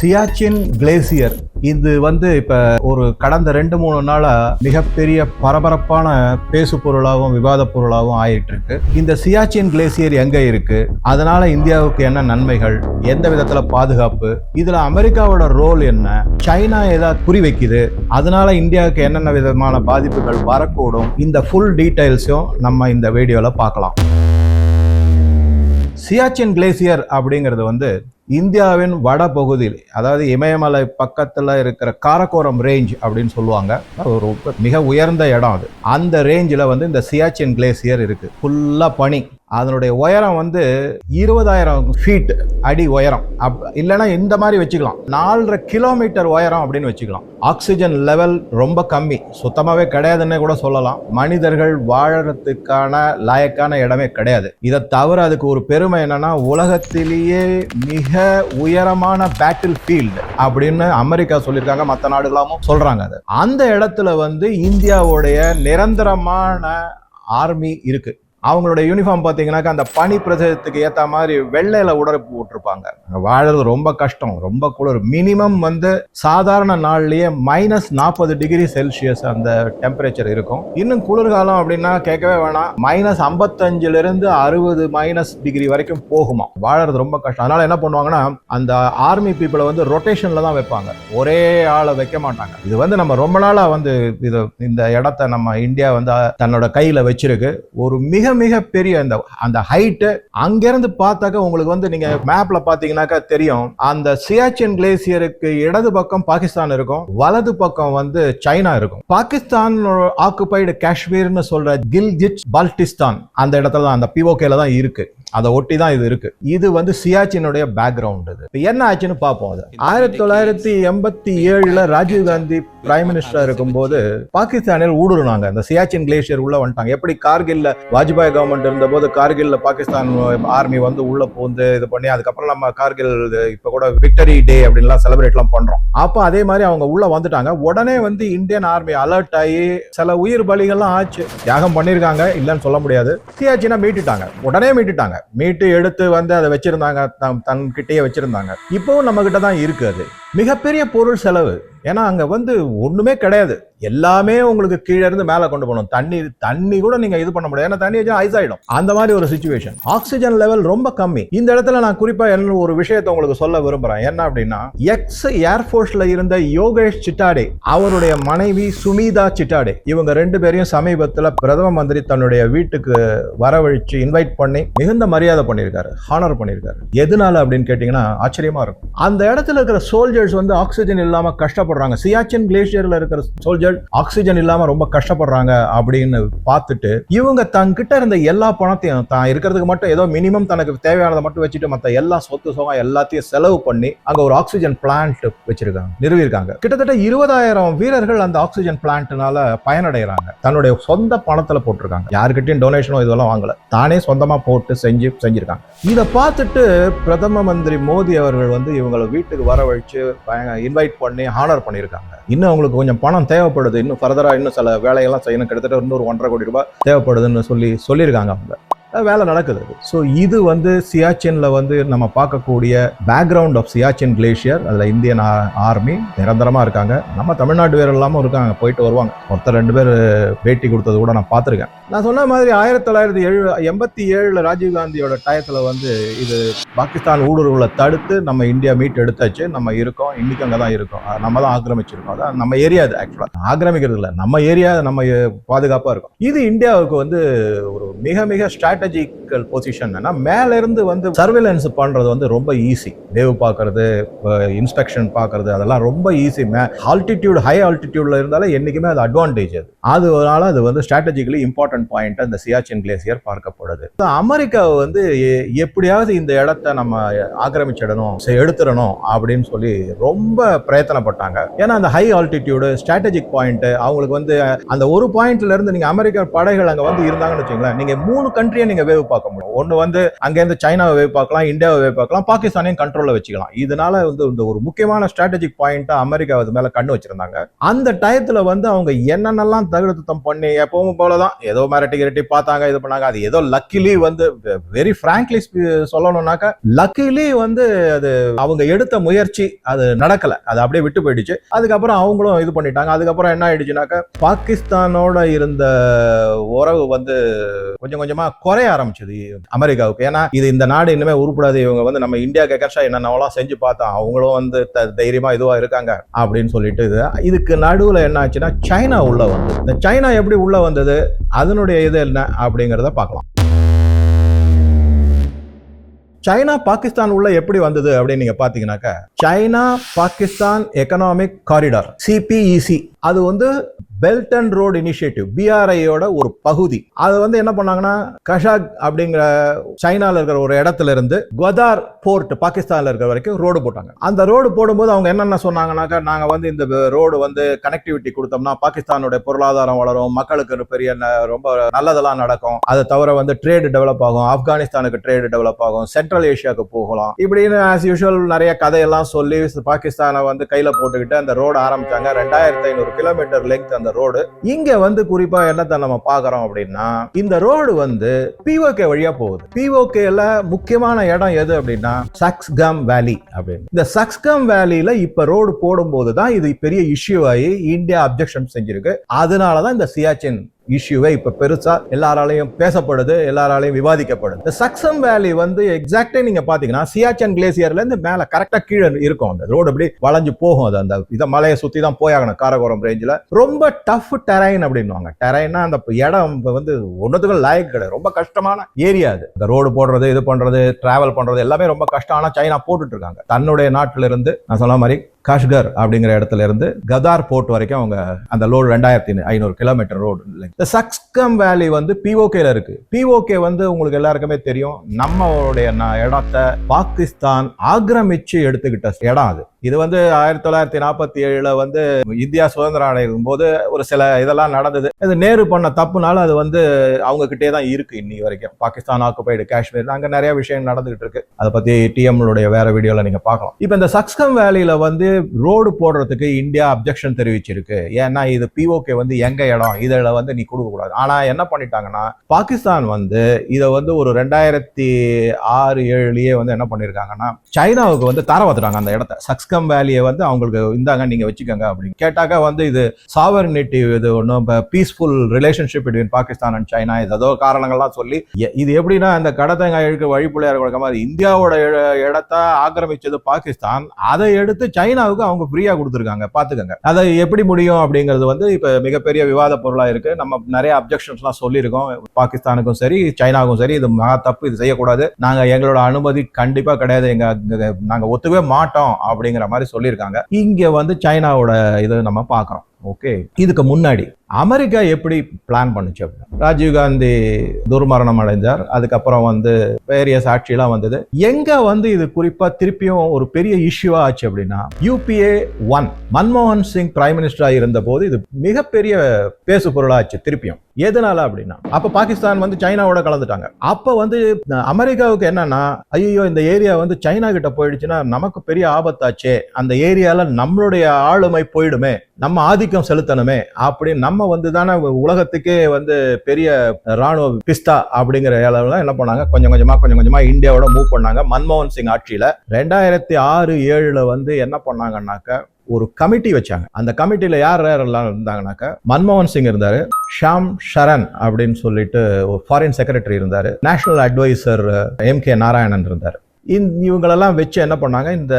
Siachen glacier. இது வந்து இப்ப ஒரு கடந்த ரெண்டு மூணு நாளா மிகப்பெரிய பரபரப்பான பேசு பொருளாகவும் விவாத பொருளாகவும் ஆயிட்டு இருக்கு இந்த சியாச்சின் கிளேசியர் எங்க இருக்கு? அதனால இந்தியாவுக்கு என்ன நன்மைகள்? எந்த விதத்துல பாதுகாப்பு? இதுல அமெரிக்காவோட ரோல் என்ன? சைனா ஏதாவது குறி வைக்குது. அதனால இந்தியாவுக்கு என்னென்ன விதமான பாதிப்புகள் வரக்கூடும்? இந்த ஃபுல் டீட்டெயில்ஸும் நம்ம இந்த வீடியோல பார்க்கலாம். சியாச்சின் கிளேசியர் அப்படிங்கிறது வந்து இந்தியாவின் வட பகுதியில் அதாவது இமயமலை பக்கத்தில் இருக்கிற காரக்கோரம் ரேஞ்ச் அப்படின்னு சொல்லுவாங்க. ஒரு மிக உயர்ந்த இடம் அது. அந்த ரேஞ்சில் வந்து இந்த சியாச்சின் கிளேசியர் இருக்குது ஃபுல்லாக பனி. அதனுடைய உயரம் வந்து இருபதாயிரம் ஃபீட் அடி உயரம். அப் இல்லைன்னா இந்த மாதிரி வச்சுக்கலாம். நாலரை கிலோமீட்டர் உயரம் அப்படின்னு வச்சுக்கலாம். ஆக்சிஜன் லெவல் ரொம்ப கம்மி. சுத்தமாகவே கிடையாதுன்னே கூட சொல்லலாம். மனிதர்கள் வாழறதுக்கான லாயக்கான இடமே கிடையாது. இதை தவிர அதுக்கு ஒரு பெருமை என்னன்னா உலகத்திலேயே மிக உயரமான பேட்டில் ஃபீல்டு அப்படின்னு அமெரிக்கா சொல்லியிருக்காங்க. மற்ற நாடுகளாகவும் சொல்கிறாங்க அது. அந்த இடத்துல வந்து இந்தியாவுடைய நிரந்தரமான ஆர்மி இருக்குது அவங்களோட யூனிஃபார்ம் பார்த்தீங்கன்னாக்கா அந்த பனி பிரதேசத்துக்கு ஏற்ற மாதிரி வெள்ளையில உடற்பு போட்டிருப்பாங்க அங்க வாழறது ரொம்ப கஷ்டம் ரொம்ப குளிர். மினிமம் வந்து சாதாரண நாள்லயே மைனஸ் நாற்பது டிகிரி செல்சியஸ் அந்த டெம்பரேச்சர் இருக்கும். இன்னும் குளிர்காலம் அப்படின்னா கேட்கவே வேணாம். மைனஸ் ஐம்பத்தஞ்சுல இருந்து அறுபது மைனஸ் டிகிரி வரைக்கும் போகுமா. வாழறது ரொம்ப கஷ்டம். அதனால என்ன பண்ணுவாங்கன்னா அந்த ஆர்மி பீப்புளை வந்து ரொட்டேஷன்ல தான் வைப்பாங்க. ஒரே ஆளை வைக்க மாட்டாங்க. இது வந்து நம்ம ரொம்ப நாளா வந்து இது இந்த இடத்த நம்ம இந்தியா வந்து தன்னோட கையில வச்சிருக்கு. ஒரு மிக மிக பெரிய அந்த அந்த ஹைட்டு அங்கிருந்து பார்த்தாக்க உங்களுக்கு வந்து நீங்க மேப்ல பாத்தீங்கன்னாக்கா தெரியும். அந்த சியாச்சின் கிளேசியருக்கு இடது பக்கம் பாகிஸ்தான் இருக்கும். வலது பக்கம் வந்து சைனா இருக்கும். பாகிஸ்தான் ஆக்குபைடு காஷ்மீர்னு சொல்ற கில்ஜிட் பால்டிஸ்தான் அந்த இடத்துல தான் அந்த பிஓகேல தான் இருக்கு. அதை ஒட்டி தான் இது இருக்கு. இது வந்து சியாச்சினுடைய பேக்ரவுண்ட் இது. இப்ப என்ன ஆச்சுன்னு பார்ப்போம் அது. ஆயிரத்தி தொள்ளாயிரத்தி எண்பத்தி ஏழுல ராஜீவ் காந்தி பிரைம் மினிஸ்டர் இருக்கும்போது பாகிஸ்தானில் ஊடுருனாங்க. இந்த சியாச்சின் கிளேசியர் உள்ள வந்துட்டாங்க. எப்படி கார்கில்ல வாஜ்பாய் கவர்மெண்ட் இருந்தபோது கார்கில்ல பாகிஸ்தான் ஆர்மி வந்து உள்ள பூந்து இது பண்ணி அதுக்கப்புறம் நம்ம கார்கில் இப்ப கூட விக்டரி டே அப்படின்லாம் செலிப்ரேட்லாம் பண்றோம். அப்போ அதே மாதிரி அவங்க உள்ள வந்துட்டாங்க. உடனே வந்து இந்தியன் ஆர்மி அலர்ட் ஆகி சில உயிர் பலிகள்லாம் ஆச்சு. தியாகம் பண்ணிருக்காங்க. இல்லைன்னு சொல்ல முடியாது. சியாச்சினா மீட்டுட்டாங்க. உடனே மீட்டுட்டாங்க. மீட்டு எடுத்து வந்து அதை வச்சிருந்தாங்க தன் தன்கிட்டயே வச்சிருந்தாங்க. இப்போவும் நம்ம கிட்ட தான் இருக்கு அது. மிகப்பெரிய பொருள் செலவு. ஏன்னா அங்க வந்து ஒண்ணுமே கிடையாது. எல்லாமே உங்களுக்கு கீழே இருந்து மேலே கொண்டு போகணும். தண்ணி தண்ணி கூட நீங்க இது பண்ண முடியாது. ஏன்னா தண்ணி வச்சா ஐஸ் ஆயிடும். அந்த மாதிரி ஒரு சுச்சுவேஷன் ஆக்சிஜன் லெவல் ரொம்ப கம்மி. இந்த இடத்துல நான் குறிப்பா என்ன ஒரு விஷயத்தை உங்களுக்கு சொல்ல விரும்புறேன். என்ன அப்படின்னா எக்ஸ் ஏர்போர்ஸ்ல இருந்த யோகேஷ் சிட்டாடே அவருடைய மனைவி சுமிதா சிட்டாடே இவங்க ரெண்டு பேரையும் சமீபத்தில் பிரதம மந்திரி தன்னுடைய வீட்டுக்கு வரவழைச்சு இன்வைட் பண்ணி மிகுந்த மரியாதை பண்ணியிருக்காரு ஹானர் பண்ணியிருக்காரு. எதனால அப்படின்னு கேட்டீங்கன்னா ஆச்சரியமா இருக்கும். அந்த இடத்துல இருக்கிற சோல்ஜர்ஸ் வந்து ஆக்சிஜன் இல்லாம கஷ்டப்படுறாங்க. சியாச்சின் கிளேசியர்ல இருக்கிற சோல்ஜர் ஆக்சிஜன் இல்லாம ரொம்ப கஷ்டப்படுறாங்க அப்படின்னு பார்த்துட்டு இவங்க தங்கிட்ட இருந்த எல்லா பணத்தையும் தான் இருக்கிறதுக்கு மட்டும் ஏதோ மினிமம் தனக்கு தேவையானதை மட்டும் வச்சுட்டு மத்த எல்லா சொத்து சுகம் எல்லாத்தையும் செலவு பண்ணி அங்க ஒரு ஆக்சிஜன் பிளான்ட் வச்சிருக்காங்க நிறுவிருக்காங்க கிட்டத்தட்ட இருபதாயிரம் வீரர்கள் அந்த ஆக்சிஜன் பிளான்ட்னால பயனடைகிறாங்க. தன்னுடைய சொந்த பணத்துல போட்டிருக்காங்க. யாருக்கிட்டையும் டொனேஷனோ இதெல்லாம் வாங்கல. தானே சொந்தமா போட்டு செஞ்சு செஞ்சிருக்காங்க. இதை பார்த்துட்டு பிரதம மந்திரி மோடி அவர்கள் வந்து இவங்களை வீட்டுக்கு வரவழைச்சு இன்வைட் பண்ணி ஹானர் பண்ணியிருக்காங்க. இன்னும் அவங்களுக்கு கொஞ்சம் பணம் தேவைப்படுது. இன்னும் ஃபர்தராக இன்னும் சில வேலையெல்லாம் செய்யணும். கிட்டத்தட்ட இன்னொரு ஒன்றரை கோடி ரூபாய் தேவைப்படுதுன்னு சொல்லி சொல்லியிருக்காங்க அவங்க. வேலை நடக்குது. ஸோ இது வந்து சியாச்சின்ல வந்து நம்ம பார்க்கக்கூடிய பேக்ரவுண்ட் ஆஃப் சியாச்சின் கிளேஷியர் அதில் இந்தியன் ஆர்மி நிரந்தரமாக இருக்காங்க. நம்ம தமிழ்நாட்டு வீரர் இல்லாமல் இருக்காங்க போயிட்டு வருவாங்க. ஒருத்தர் ரெண்டு பேர் பேட்டி கொடுத்தது கூட நான் பார்த்துருக்கேன். நான் சொன்ன மாதிரி ஆயிரத்தி தொள்ளாயிரத்தி எழு எண்பத்தி ஏழில் ராஜீவ்காந்தியோட டயத்தில் வந்து இது பாகிஸ்தான் ஊடுருவலை தடுத்து நம்ம இந்தியா மீட் எடுத்தாச்சு. நம்ம இருக்கோம் இன்றைக்கி அங்கே தான் இருக்கோம். நம்ம தான் ஆக்கிரமிச்சிருக்கோம். அதான் நம்ம ஏரியா அது ஆக்சுவலாக ஆக்கிரமிக்கிறது இல்லை. நம்ம ஏரியா நம்ம பாதுகாப்பாக இருக்கும். இது இந்தியாவுக்கு வந்து ஒரு மிக மிக ஸ்ட்ராட்டஜிக்கல் பொசிஷன் மேலேருந்து வந்து சர்வேலன்ஸ் பண்ணுறது வந்து ரொம்ப ஈஸி வேவ் பார்க்கறது இன்ஸ்பெக்ஷன் பார்க்கறது அதெல்லாம் ரொம்ப ஈஸி மே ஆல்டிடியூட் ஹை ஆல்டிடியூடில் இருந்தாலே என்றைக்குமே அது அட்வான்டேஜ் அது. அதனால அது வந்து ஸ்ட்ராட்டஜிக்கலி இம்பார்ட்டன்ட் பாயிண்ட் அந்த சியாச்சின் கிளேசியர் பார்க்கப்படுது. So, அமெரிக்காவை வந்து எப்படியாவது இந்த இடத்த நம்ம ஆக்கிரமிச்சிடணும் சரி, எடுத்துடணும் அப்படின்னு சொல்லி ரொம்ப பிரயத்தனப்பட்டாங்க. ஏன்னா அந்த ஹை ஆல்டிடியூடு ஸ்ட்ராட்டஜிக் பாயிண்ட் அவங்களுக்கு வந்து அந்த ஒரு பாயிண்ட்ல இருந்து நீங்க அமெரிக்க படைகள் அங்கே வந்து இருந்தாங்கன்னு வச்சுங்களேன் நீங்க மூணு கண்ட்ரியை நீங்க வேவ் பார்க்க முடியும். ஒன்னு வந்து அங்க இருந்து சைனாவை வேவ் பார்க்கலாம் இந்தியாவை வேவ் பார்க்கலாம் பாகிஸ்தானையும் கண்ட்ரோல வச்சுக்கலாம். இதனால வந்து இந்த ஒரு முக்கியமான ஸ்ட்ராட்டஜிக் பாயிண்டா அமெரிக்கா அது மேல கண்ணு வச்சிருந்தாங்க. அந்த டயத்துல வந்து அவங்க என்னென்னலாம் தகுதத்தம் பண்ணி எப்பவும் போலதான் ஏதோ மிரட்டி கிரட்டி பார்த்தாங்க இது பண்ணாங்க. அது ஏதோ லக்கிலி வந்து வெரி ஃப்ராங்க்லி சொல்லணும்னாக்கா லக்கிலி வந்து அது அவங்க எடுத்த முயற்சி அது நடக்கல. அது அப்படியே விட்டு போயிடுச்சு. அதுக்கப்புறம் அவங்களும் இது பண்ணிட்டாங்க. அதுக்கப்புறம் என்ன ஆயிடுச்சுனாக்கா பாகிஸ்தானோட இருந்த உறவு வந்து கொஞ்சம் கொஞ்சமா குறைய ஆரம்பிச்சது அமெரிக்காவுக்கு. ஏன்னா இது இந்த நாடு இனிமே உருப்படாது. இவங்க வந்து நம்ம இந்தியா கேக்கர்ஷா என்னென்னலாம் செஞ்சு பார்த்தோம் அவங்களும் வந்து த- தைரியமா இதுவா இருக்காங்க அப்படின்னு சொல்லிட்டு இது. இதுக்கு நடுவில் என்ன ஆச்சுன்னா சைனா உள்ள வந்து இந்த சைனா எப்படி உள்ள வந்தது? அதனுடைய இது என்ன அப்படிங்கிறத பார்க்கலாம். சைனா பாகிஸ்தான் உள்ள எப்படி வந்தது அப்படின்னு நீங்க பாத்தீங்கன்னாக்க China Pakistan economic corridor CPEC அது வந்து பெல்ட் அண்ட் ரோடு இனிஷியேட்டிவ் பிஆர்ஐயோட ஒரு பகுதி. அது வந்து என்ன பண்ணாங்கன்னா கஷாக் அப்படிங்கிற சைனால இருக்கிற ஒரு இடத்துல இருந்து குவதார் போர்ட் பாகிஸ்தான்ல இருக்கிற வரைக்கும் ரோடு போட்டாங்க. அந்த ரோடு போடும்போது அவங்க என்னென்ன சொன்னாங்கன்னாக்கா நாங்க வந்து இந்த ரோடு வந்து கனெக்டிவிட்டி கொடுத்தோம்னா பாகிஸ்தானுடைய பொருளாதாரம் வளரும் மக்களுக்கு பெரிய ந- ரொம்ப நல்லதெல்லாம் நடக்கும். அதை தவிர வந்து ட்ரேடு டெவலப் ஆகும் ஆப்கானிஸ்தானுக்கு ட்ரேடு டெவலப் ஆகும் சென்ட்ரல் ஏஷியாவுக்கு போகலாம். இப்படின்னு ஆஸ் யூஷுவல் நிறைய கதையெல்லாம் சொல்லி பாகிஸ்தானை வந்து கையில போட்டுக்கிட்டு அந்த ரோடு ஆரம்பிச்சாங்க. ரெண்டாயிரத்தி ஐநூறு கிலோமீட்டர் லெங்க் அந்த ரோடு இங்க வந்து குறிப்பா என்னத்தை நம்ம பாக்குறோம் அப்படின்னா இந்த ரோடு வந்து பிஓகே வழியா போகுது. பிஓகேல முக்கியமான இடம் எது அப்படின்னா சக்ஸ்கம் வேலி அப்படின்னு. இந்த சக்ஸ்கம் வேலியில இப்ப ரோடு போடும்போது தான் இது பெரிய இஷ்யூ ஆகி இந்தியா அப்ஜெக்ஷன் செஞ்சிருக்கு. அதனாலதான் இந்த சியாச்சின் இஷ்யூவை இப்போ பெருசா எல்லாராலையும் பேசப்படுது எல்லாராலையும் விவாதிக்கப்படுது. இந்த சக்சம் வேலி வந்து எக்ஸாக்டா நீங்க பாத்தீங்கன்னா சியாச்சன் கிளேசியர்ல இருந்து மேல கரெக்டா கீழே இருக்கும். அந்த ரோடு அப்படி வளைஞ்சு போகும் அது. அந்த இதை மலையை சுத்தி தான் போயாகணும் காரகோரம் ரேஞ்சில் ரொம்ப டஃப் டெரைன் அப்படின்னுவாங்க. டெரைன்னா அந்த இடம் வந்து ஒன்றுத்துக்கும் லாயக் கிடையாது. ரொம்ப கஷ்டமான ஏரியா அது. இந்த ரோடு போடுறது இது பண்றது டிராவல் பண்றது எல்லாமே ரொம்ப கஷ்டம் ஆனால் சைனா போட்டுட்டு இருக்காங்க. தன்னுடைய நாட்டிலிருந்து நான் சொன்ன மாதிரி காஷ்கர் அப்படிங்கிற இடத்துல இருந்து கதார் போர்ட் வரைக்கும் அவங்க அந்த லோடு ரெண்டாயிரத்தி ஐநூறு கிலோமீட்டர் ரோடு இந்த சக்ஸ்கம் வேலி வந்து பிஓகேல இருக்கு. பிஓகே வந்து உங்களுக்கு எல்லாருக்குமே தெரியும். நம்மளுடைய ந- இடத்த பாகிஸ்தான் ஆக்கிரமிச்சு எடுத்துக்கிட்ட இடம் அது. இது வந்து ஆயிரத்தி தொள்ளாயிரத்தி நாற்பத்தி ஏழுல வந்து இந்தியா சுதந்திரம் அடையும் போது ஒரு சில இதெல்லாம் நடந்தது. இது நேரு பண்ண தப்புனால அது வந்து அவங்க கிட்டே தான் இருக்கு இன்னி வரைக்கும். பாகிஸ்தான் ஆக்குபைடு காஷ்மீர் அங்க நிறைய விஷயம் நடந்துகிட்டு இருக்கு. அதை பத்தி டிஎம்ளுடைய வேற வீடியோல நீங்க பார்க்கலாம். இப்போ இந்த சக்ஸ்கம் வேலியில வந்து ரோடு போடுறதுக்கு இந்தியா அப்ஜெக்ஷன் தெரிவிச்சிருக்கு. ஏன்னா இது பிஓகே வந்து எங்க இடம்? இதில் வந்து நீ கொடுக்க கூடாது. ஆனா என்ன பண்ணிட்டாங்கன்னா பாகிஸ்தான் வந்து இதை வந்து ஒரு ரெண்டாயிரத்தி ஆறு ஏழுலயே வந்து என்ன பண்ணிருக்காங்கன்னா சைனாவுக்கு வந்து தர வத்துட்டாங்க அந்த இடத்த. சக்ஸ்கம் வேலியை வந்து அவங்களுக்கு இந்தாங்க நீங்க வச்சுக்கோங்க அப்படின்னு. கேட்டாக்கா வந்து இது சாவர்னிட்டி இது ஒன்றும் peaceful relationship between Pakistan and China இது ஏதோ காரணங்கள்லாம் சொல்லி எ- இது எப்படின்னா இந்த இழுக்க வழிப்புள்ளையார் கொடுக்க மாதிரி இந்தியாவோட இடத்த ஆக்கிரமிச்சது பாகிஸ்தான். அதை எடுத்து சைனாவுக்கு அவங்க ஃப்ரீயா கொடுத்துருக்காங்க. பாத்துக்கங்க அதை எப்படி முடியும் அப்படிங்கிறது வந்து இப்ப மிகப்பெரிய விவாத பொருளா இருக்கு. நம்ம நிறைய அப்ஜெக்ஷன்ஸ்லாம் சொல்லியிருக்கோம். பாகிஸ்தானுக்கும் சரி சைனாவுக்கும் சரி இது மகா தப்பு இது செய்யக்கூடாது. நாங்க எங்களோட அனுமதி கண்டிப்பா கிடையாது. எங்க நாங்கள் நாங்க ஒத்துக்கவே மாட்டோம் அப்படிங்கிற மாதிரி சொல்லியிருக்காங்க. இங்க வந்து சைனாவோட இது நம்ம பார்க்கறோம். ஓகே இதுக்கு முன்னாடி அமெரிக்கா எப்படி பிளான் பண்ணுச்சு அப்படின்னா ராஜீவ் காந்தி துர்மரணம் அடைஞ்சார். அதுக்கப்புறம் வந்து பெரிய சாட்சியெல்லாம் வந்தது. எங்க வந்து இது குறிப்பா திருப்பியும் ஒரு பெரிய இஷ்யூவா ஆச்சு அப்படின்னா யூபிஏ ஒன் மன்மோகன் சிங் பிரைம் மினிஸ்டரா இருந்த போது இது மிகப்பெரிய பேசு பொருளாச்சு திருப்பியும். எதனால அப்படின்னா அப்ப பாகிஸ்தான் வந்து சைனாவோட கலந்துட்டாங்க. அப்ப வந்து அமெரிக்காவுக்கு என்னன்னா ஐயோ இந்த ஏரியா வந்து சைனா கிட்ட போயிடுச்சுன்னா நமக்கு பெரிய ஆபத்தாச்சே. அந்த ஏரியால நம்மளுடைய ஆளுமை போயிடுமே. நம்ம ஆதிக்கம் செலுத்தணுமே. அப்படின்னு நம்ம வந்து தானே உலகத்துக்கே வந்து பெரிய ராணுவ பிஸ்தா அப்படிங்கிற அளவுல என்ன பண்ணாங்க? கொஞ்சம் கொஞ்சமா கொஞ்சம் கொஞ்சமா இந்தியாவோட மூவ் பண்ணாங்க. மன்மோகன் சிங் ஆட்சியில ரெண்டாயிரத்தி ஆறு ஏழுல வந்து என்ன பண்ணாங்கன்னாக்க ஒரு கமிட்டி வச்சாங்க. அந்த கமிட்டியில யார் யாரெல்லாம் இருந்தாங்கனாக்க மன்மோகன் சிங் இருந்தாரு ஷாம் ஷரண் அப்படின்னு சொல்லிட்டு ஒரு ஃபாரின் செக்ரட்டரி இருந்தாரு national adviser M K Narayanan இருந்தார். இவங்களெல்லாம் வச்சு என்ன பண்ணாங்க? இந்த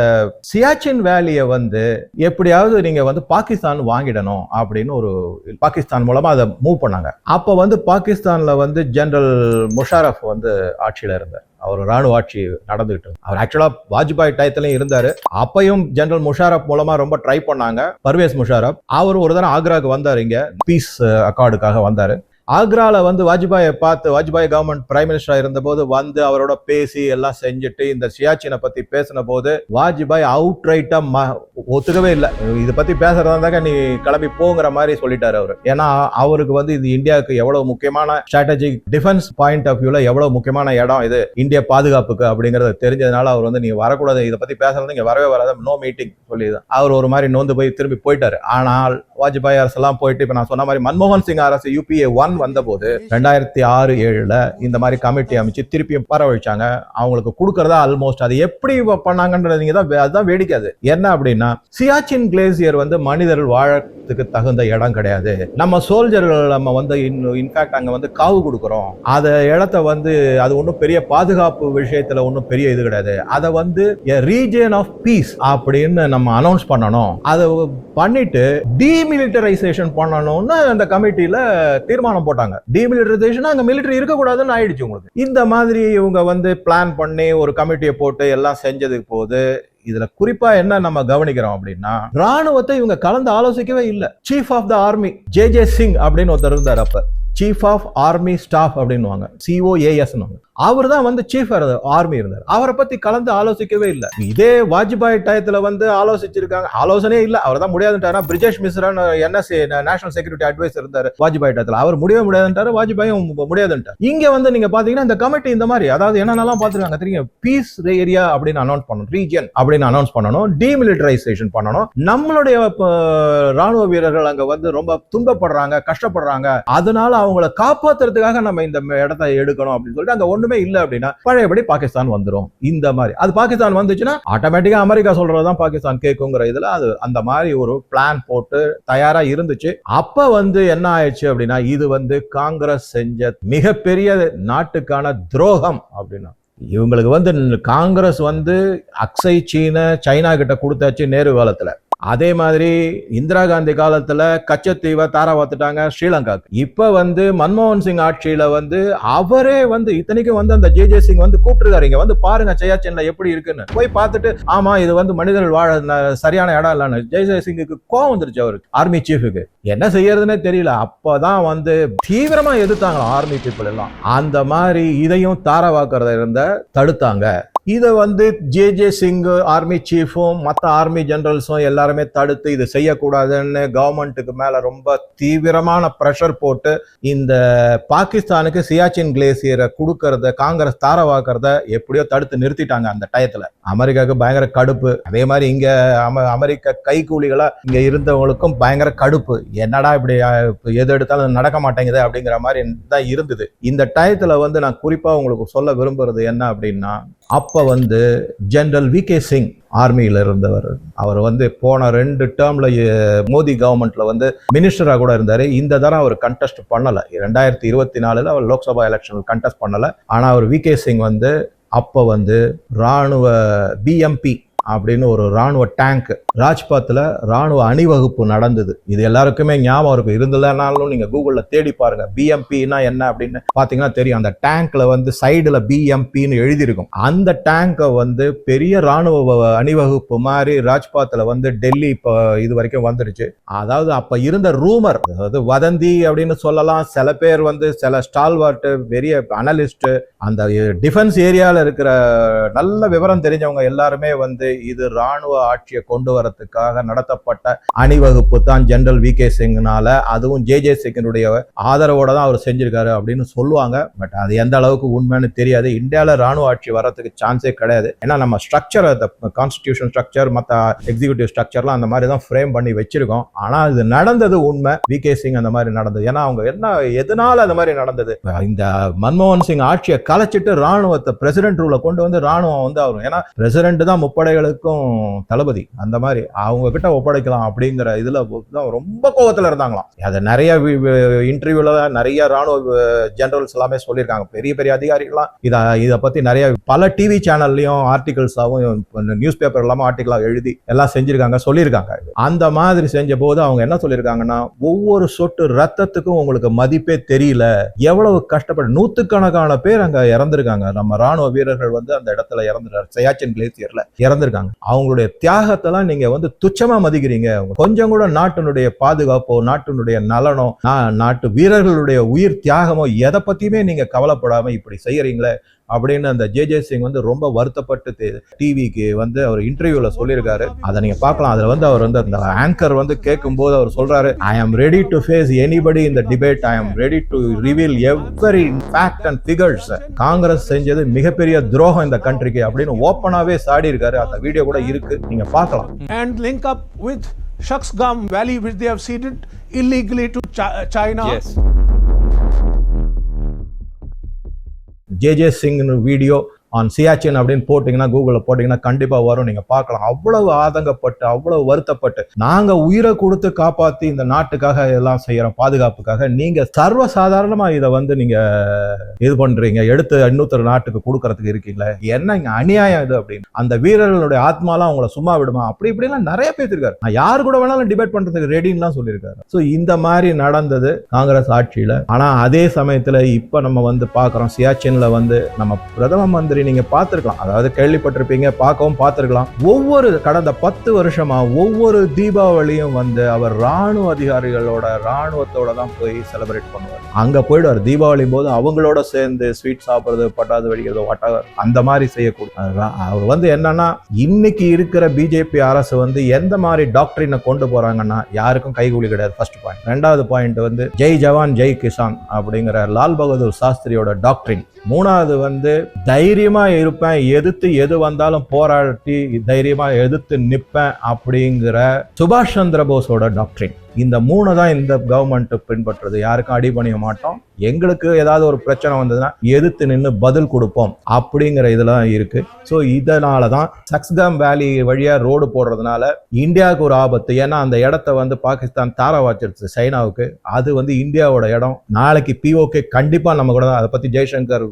சியாச்சின் வேலியை வந்து எப்படியாவது நீங்க வந்து பாகிஸ்தான் வாங்கிடணும் அப்படின்னு ஒரு பாகிஸ்தான் மூலமா அதை மூவ் பண்ணாங்க. அப்ப வந்து பாகிஸ்தான்ல வந்து ஜெனரல் முஷாரஃப் வந்து ஆட்சியில இருந்தார். அவர் ராணுவ ஆட்சி நடந்துகிட்டு அவர் ஆக்சுவலா வாஜ்பாய் டயத்துலயும் இருந்தாரு. அப்பையும் ஜெனரல் முஷாரப் மூலமா ரொம்ப ட்ரை பண்ணாங்க. பர்வேஸ் முஷாரப் அவர் ஒரு தடவை ஆக்ராக்கு வந்தார் இங்க. பீஸ் அக்கார்டுக்காக வந்தாரு. ஆக்ரால வந்து வாஜ்பாயை பார்த்து வாஜ்பாய் கவர்மெண்ட் பிரைம் மினிஸ்டரா இருந்தபோது வந்து அவரோட பேசி எல்லாம் செஞ்சுட்டு இந்த சியாச்சினை பத்தி பேசின போது வாஜ்பாய் அவுட் ரைட்டா ஒத்துக்கவே இல்லை. இதை பத்தி பேசுறதாக்க நீ கிளம்பி போங்கிற மாதிரி சொல்லிட்டாரு அவர். ஏன்னா அவருக்கு வந்து இது இந்தியாவுக்கு எவ்வளவு முக்கியமான ஸ்ட்ராட்டஜிக் டிஃபென்ஸ் பாயிண்ட் ஆஃப் வியூல எவ்வளவு முக்கியமான இடம் இது இந்திய பாதுகாப்புக்கு அப்படிங்கறது தெரிஞ்சதுனால அவர் வந்து நீ வரக்கூடாது இதை பத்தி பேசுறது இங்கே வரவே வராத நோ மீட்டிங் சொல்லி அவர் ஒரு மாதிரி நோந்து போய் திரும்பி போயிட்டாரு. ஆனால் வாஜ்பாய் அரசு எல்லாம் போயிட்டு இப்ப நான் சொன்ன மாதிரி மன்மோகன் சிங் அரசு யூபிஏ ஒன் வந்தபோது ரெண்டாயிரத்தி ஆறு ஏழுல இந்த மாதிரி கமிட்டி அமைச்சு திருப்பியும் பரவழிச்சாங்க. அவங்களுக்கு கொடுக்கறதா ஆல்மோஸ்ட் அது எப்படி பண்ணாங்கன்றது நீங்க தான் அதுதான் வேடிக்கை அது. என்ன அப்படின்னா சியாச்சின் கிளேசியர் வந்து மனிதர்கள் வாழறதுக்கு தகுந்த இடம் கிடையாது. நம்ம சோல்ஜர்கள் நம்ம வந்து இன்ஃபேக்ட் அங்க வந்து காவு கொடுக்குறோம். அந்த இடத்த வந்து அது ஒன்றும் பெரிய பாதுகாப்பு விஷயத்துல ஒன்றும் பெரிய இது கிடையாது. அதை வந்து ரீஜன் ஆஃப் பீஸ் அப்படின்னு நம்ம அனௌன்ஸ் பண்ணணும். அதை பண்ணிட்டு டிமிலிட்டரைசேஷன் பண்ணணும்னு அந்த கமிட்டியில தீர்மானம் போட்டாங்க. டிமிலிட்டரைசேஷன் அங்கே மிலிட்டரி இருக்கக்கூடாதுன்னு ஆயிடுச்சு உங்களுக்கு. இந்த மாதிரி இவங்க வந்து பிளான் பண்ணி ஒரு கமிட்டியை போட்டு எல்லாம் செஞ்சதுக்கு போது இதுல குறிப்பா என்ன நம்ம கவனிக்கிறோம் அப்படின்னா ராணுவத்தை இவங்க கலந்து ஆலோசிக்கவே இல்லை. Chief of the army J J Singh அப்படின்னு ஒருத்தர் இருந்தார் அப்ப. சீஃப் ஆஃப் ஆர்மி ஸ்டாஃப் அப்படின்னுவாங்க. சிஓஏஎஸ் அவர் தான் வந்து சீஃப் ஆர்மி இருந்தார் அவரை பத்தி கலந்து ஆலோசிக்கவே இல்லை. இதே வாஜ்பாய் டயத்துல வந்து ஆலோசிச்சிருக்காங்க. ஆலோசனையே இல்லை. அவர் தான் முடியாதுட்டாரா பிரிஜேஷ் மிஸ்ரான் என்எஸ்சி நேஷனல் செக்யூரிட்டி அட்வைஸ் இருந்தார் வாஜ்பாய் டயத்துல. அவர் முடியவே முடியாதுன்ட்டாரு வாஜ்பாயும் முடியாதுன்ட்டார். இங்க வந்து நீங்க பாத்தீங்கன்னா இந்த கமிட்டி இந்த மாதிரி அதாவது என்னென்னலாம் பாத்துருக்காங்க தெரியும்? பீஸ் ஏரியா அப்படின்னு அனௌன்ஸ் பண்ணணும். ரீஜியன் அப்படின்னு அனௌன்ஸ் பண்ணணும். டிமிலிட்டரைசேஷன் பண்ணணும். நம்மளுடைய ராணுவ வீரர்கள் அங்க வந்து ரொம்ப துன்பப்படுறாங்க கஷ்டப்படுறாங்க. அதனால அவங்கள காப்பாத்துறதுக்காக நம்ம இந்த இடத்த எடுக்கணும் அப்படின்னு சொல்லிட்டு அங்க ஒண்ணுமே இல்ல அப்படின்னா பழையபடி பாகிஸ்தான் வந்துரும். இந்த மாதிரி. அது பாகிஸ்தான் வந்துச்சுன்னா ஆட்டோமேட்டிக்கா அமெரிக்கா சொல்றதுதான் பாகிஸ்தான் கேட்குங்கிற இதுல அது அந்த மாதிரி ஒரு பிளான் போட்டு தயாரா இருந்துச்சு. அப்ப வந்து என்ன ஆயிடுச்சு அப்படின்னா இது வந்து காங்கிரஸ் செஞ்ச மிகப்பெரிய நாட்டுக்கான துரோகம் அப்படின்னா இவங்களுக்கு வந்து காங்கிரஸ் வந்து அக்ஸை சீன சைனா கிட்ட கொடுத்தாச்சு நேரு காலத்துல. அதே மாதிரி இந்திரா காந்தி காலத்துல கச்சத்தீவை தாரா பார்த்துட்டாங்க ஸ்ரீலங்காக்கு. இப்ப வந்து மன்மோகன் சிங் ஆட்சியில வந்து அவரே வந்து இத்தனைக்கும் வந்து அந்த ஜே ஜே சிங் வந்து கூப்பிட்டுருக்காரு. இங்க வந்து பாருங்க சையாச்சின்ல எப்படி இருக்குன்னு. போய் பார்த்துட்டு ஆமா இது வந்து மனிதர்கள் வாழ சரியான இடம் இல்லைன்னு. ஜெய் ஜெய் சிங்குக்கு கோவம் வந்துருச்சு அவருக்கு ஆர்மி சீஃபுக்கு. என்ன செய்யறதுன்னே தெரியல. அப்பதான் வந்து தீவிரமா எதிர்த்தாங்க ஆர்மி பீப்புள் எல்லாம். அந்த மாதிரி இதையும் தாராவாக்குறத இருந்த தடுத்தாங்க. இதை வந்து ஜே ஜே சிங் ஆர்மி சீஃபும் மற்ற ஆர்மி ஜெனரல்ஸும் எல்லாருமே தடுத்து இது செய்யக்கூடாதுன்னு கவர்மெண்ட்டுக்கு மேலே ரொம்ப தீவிரமான ப்ரெஷர் போட்டு இந்த பாகிஸ்தானுக்கு சியாச்சின் கிளேசியரை கொடுக்கறத காங்கிரஸ் தாரவாக்குறத எப்படியோ தடுத்து நிறுத்திட்டாங்க அந்த டயத்தில். அமெரிக்காவுக்கு பயங்கர கடுப்பு. அதே மாதிரி இங்கே அம அமெரிக்க கைகூலிகளாக இங்கே இருந்தவங்களுக்கும் பயங்கர கடுப்பு. என்னடா இப்படி இப்போ எது எடுத்தாலும் நடக்க மாட்டேங்குது அப்படிங்கிற மாதிரி தான் இருந்தது. இந்த டயத்தில் வந்து நான் குறிப்பாக உங்களுக்கு சொல்ல விரும்புறது என்ன அப்படின்னா அப்போ வந்து ஜென்ரல் வி கே சிங் ஆர்மியில் இருந்தவர். அவர் வந்து போன ரெண்டு டேர்மில் மோடி கவர்மெண்ட்டில் வந்து மினிஸ்டராக கூட இருந்தார். இந்த தடவை அவர் கண்டெஸ்ட் பண்ணலை. ரெண்டாயிரத்தி இருபத்தி நாலில் அவர் லோக்சபா எலெக்ஷனில் கண்டெஸ்ட் பண்ணலை. ஆனால் அவர் வி கே சிங் வந்து அப்போ வந்து ராணுவ பிஎம்பி அப்படின்னு ஒரு ராணுவ டேங்க் ராஜ்பாத்தில் ராணுவ அணிவகுப்பு நடந்தது. இது எல்லாருக்குமே ஞாபகம் இருக்கும். இருந்ததுனாலும் நீங்கள் கூகுளில் தேடி பாருங்க. பிஎம்பின்னா என்ன அப்படின்னு பார்த்தீங்கன்னா தெரியும். அந்த டேங்க்ல வந்து சைடில் பிஎம்பின்னு எழுதியிருக்கும். அந்த டேங்கை வந்து பெரிய ராணுவ வ- அணிவகுப்பு மாதிரி ராஜ்பாத்தில் வந்து டெல்லி இப்போ இது வரைக்கும் வந்துடுச்சு அதாவது அப்போ இருந்த ரூமர் அதாவது வதந்தி அப்படின்னு சொல்லலாம். சில பேர் வந்து சில ஸ்டால்வார்ட்டு பெரிய அனலிஸ்ட்டு அந்த டிஃபென்ஸ் ஏரியாவில் இருக்கிற நல்ல விவரம் தெரிஞ்சவங்க எல்லாருமே வந்து இது ராணுவ ஆட்சியை கொண்டு வரத்துக்காக நடத்தப்பட்ட அணிவகுப்பு தான் ஜெனரல் வி கே சிங்னால அதுவும் ஜே ஜே சிங்கனுடைய ஆதரவோட தான் அவர் செஞ்சிருக்காரு அப்படின்னு சொல்லுவாங்க. பட் அது எந்த அளவுக்கு உண்மைன்னு தெரியாது. இந்தியாவில் ராணுவ ஆட்சி வர்றதுக்கு சான்ஸே கிடையாது. ஏன்னா நம்ம ஸ்ட்ரக்சர் கான்ஸ்டிடியூஷன் ஸ்ட்ரக்சர் மற்ற எக்ஸிகூட்டிவ் ஸ்ட்ரக்சர்லாம் அந்த மாதிரி தான் ஃப்ரேம் பண்ணி வச்சிருக்கோம். ஆனால் இது நடந்தது உண்மை. வி கே சிங் அந்த மாதிரி நடந்தது. ஏன்னா அவங்க என்ன எதனால அந்த மாதிரி நடந்தது? இந்த மன்மோகன் சிங் ஆட்சியை கலைச்சிட்டு ராணுவத்தை பிரசிடென்ட் ரூல கொண்டு வந்து ராணுவம் வந்து ஆகும் ஏன்னா பிரசிடென்ட் தான் முப்படைகளுக்கும் தளபதி. அந்த மாதிரி அவங்க கிட்ட ஒப்படைக்கலாம் அப்படிங்கிற இதுல தான் ரொம்ப கோவத்துல இருந்தாங்களாம். அதை நிறைய இன்டர்வியூல நிறைய ராணுவ ஜெனரல்ஸ் எல்லாமே சொல்லியிருக்காங்க. பெரிய பெரிய அதிகாரிகள்லாம் இதை இதை பத்தி நிறைய பல டிவி சேனல்லையும் ஆர்டிகல்ஸாகவும் நியூஸ் பேப்பர் எல்லாமே ஆர்டிகலாக எழுதி எல்லாம் செஞ்சிருக்காங்க சொல்லியிருக்காங்க. அந்த மாதிரி செஞ்ச போது அவங்க என்ன சொல்லியிருக்காங்கன்னா ஒவ்வொரு சொட்டு ரத்தத்துக்கும் உங்களுக்கு மதிப்பே தெரியல. எவ்வளவு கஷ்டப்பட்டு நூத்துக்கணக்கான பேர் அங்க இறந்திருக்காங்க. நம்ம ராணுவ வீரர்கள் வந்து அந்த இடத்துல இறந்துட்டார். சயாச்சின் கிளேசியர்ல இறந்திருக்காங்க. அவங்களுடைய தியாகத்தெல்லாம் நீங்க வந்து துச்சமா மதிக்கிறீங்க. கொஞ்சம் கூட நாட்டினுடைய பாதுகாப்போ நாட்டினுடைய நலனோ நாட்டு வீரர்களுடைய உயிர் தியாகமோ எதை பத்தியுமே நீங்க கவலைப்படாம இப்படி செய்யறீங்களே? அப்படின்னு அந்த ஜே ஜே சிங் வந்து ரொம்ப வருத்தப்பட்டு டிவிக்கு வந்து அவர் இன்டர்வியூல சொல்லியிருக்காரு. அதை நீங்க பார்க்கலாம். அதுல வந்து அவர் வந்து அந்த ஆங்கர் வந்து கேட்கும்போது அவர் சொல்றாரு I am ready to face anybody இந்த debate I am ready to reveal every fact and figures Congress செஞ்சது மிகப்பெரிய துரோகம் இந்த கண்ட்ரிக்கு அப்படின்னு ஓப்பனாவே சாடி இருக்காரு அந்த வீடியோ கூட இருக்கு. நீங்க பார்க்கலாம். And link up with Shaksgam Valley, which they have ceded illegally to Chi- China. Yes. J J Singh video on Siachen அப்படின்னு போட்டிங்கன்னா கூகுளில் போட்டிங்கன்னா கண்டிப்பாக வரும். நீங்கள் பார்க்கலாம். அவ்வளவு ஆதங்கப்பட்டு அவ்வளவு வருத்தப்பட்டு நாங்கள் உயிரை கொடுத்து காப்பாற்றி இந்த நாட்டுக்காக எல்லாம் செய்கிறோம் பாதுகாப்புக்காக நீங்கள் சர்வசாதாரணமாக இதை வந்து நீங்கள் இது பண்ணுறீங்க எடுத்து இன்னொருத்தர் நாட்டுக்கு கொடுக்கறதுக்கு இருக்கீங்களே. என்ன இங்கே அநியாயம் இது அப்படின்னு. அந்த வீரர்களுடைய ஆத்மாலாம் அவங்கள சும்மா விடுமா? அப்படி இப்படிலாம் நிறைய பேசிருக்காரு நான் யார் கூட வேணாலும் டிபேட் பண்ணுறதுக்கு ரெடின்லாம் சொல்லியிருக்காரு. ஸோ இந்த மாதிரி நடந்தது காங்கிரஸ் ஆட்சியில். ஆனால் அதே சமயத்தில் இப்போ நம்ம வந்து பார்க்குறோம் சியாச்சினில் வந்து நம்ம பிரதம மந்திரி நீங்க பார்த்துருக்கலாம். அதாவது கேள்விப்பட்டிருப்பீங்க பார்க்கவும் பார்த்துருக்கலாம். ஒவ்வொரு கடந்த பத்து வருஷமா ஒவ்வொரு தீபாவளியும் வந்து அவர் ராணுவ அதிகாரிகளோட ராணுவத்தோட தான் போய் செலிப்ரேட் பண்ணுவார். அங்க போயிடுவார். தீபாவளி போது அவங்களோட சேர்ந்து ஸ்வீட் சாப்பிடுறது பட்டாசு வெடிக்கிறது whatever அந்த மாதிரி செய்யக்கூடாது அவர் வந்து என்னன்னா இன்னைக்கு இருக்கிற பிஜேபி அரசு வந்து எந்த மாதிரி டாக்டரினை கொண்டு போறாங்கன்னா யாருக்கும் கைகூலி கிடையாது ஃபர்ஸ்ட் பாயிண்ட் ரெண்டாவது பாயிண்ட் வந்து ஜெய் ஜவான் ஜெய் கிசான் அப்படிங்கிற லால் பகதூர் சாஸ்திரியோட டாக்டரின் மூணாவது வந்து தைரியம் இருப்பேன். எதிர்த்து எது வந்தாலும் போராட்டி தைரியமா எதிர்த்து நிப்பேன் அப்படிங்கிற சுபாஷ் சந்திர போஸோட டாக்டரின் இந்த மூணு தான் இந்த கவர்மெண்ட் பின்பற்றுறது யாருக்கும் அடிபணிய மாட்டோம். எங்களுக்கு ஏதாவது ஒரு பிரச்சனை வந்ததுன்னா எதிர்த்து நின்று பதில் கொடுப்போம் அப்படிங்கிற இதெல்லாம் இருக்கு. ஸோ இதனால தான் சக்ஸ்காம் வேலி வழியா ரோடு போடுறதுனால இந்தியாவுக்கு ஒரு ஆபத்து. ஏன்னா அந்த இடத்த வந்து பாகிஸ்தான் தாரா வச்சிருச்சு சைனாவுக்கு. அது வந்து இந்தியாவோட இடம். நாளைக்கு பிஓகே கண்டிப்பா நம்ம கூட அதை பத்தி ஜெய்சங்கர்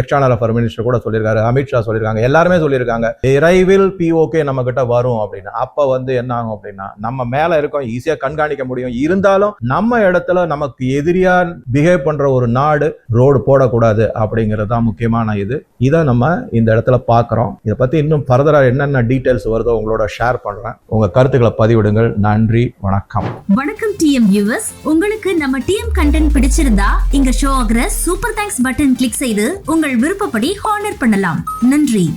எக்ஸ்டர்னல் அஃபேர் மினிஸ்டர் கூட சொல்லியிருக்காரு அமித்ஷா சொல்லியிருக்காங்க எல்லாருமே சொல்லியிருக்காங்க. விரைவில் பிஓகே நம்ம கிட்ட வரும் அப்படின்னு. அப்ப வந்து என்ன ஆகும் அப்படின்னா நம்ம மேல இருக்கோம் ஈஸியா கண்காணிக்க முடியும். இருந்தாலும் நம்ம இடத்துல நமக்கு எதிரியா பிஹேவ் பண்ற ஒரு நாடு ரோடு போடக்கூடாது அப்படிங்கிறது தான் முக்கியமான இது. இதை நம்ம இந்த இடத்துல பார்க்குறோம். இதை பத்தி இன்னும் ஃபர்தரா என்னென்ன டீட்டெயில்ஸ் வருதோ உங்களோட ஷேர் பண்றேன். உங்க கருத்துக்களை பதிவிடுங்கள். நன்றி வணக்கம். வணக்கம் டிஎம் வியூவர்ஸ் உங்களுக்கு நம்ம டிஎம் கண்டென்ட் பிடிச்சிருந்தா இங்க ஷோ ஆகிற சூப்பர் தேங்க்ஸ் பட்டன் கிளிக் செய்து உங்கள் விருப்பப்படி ஹானர் காணலாம். நன்றி.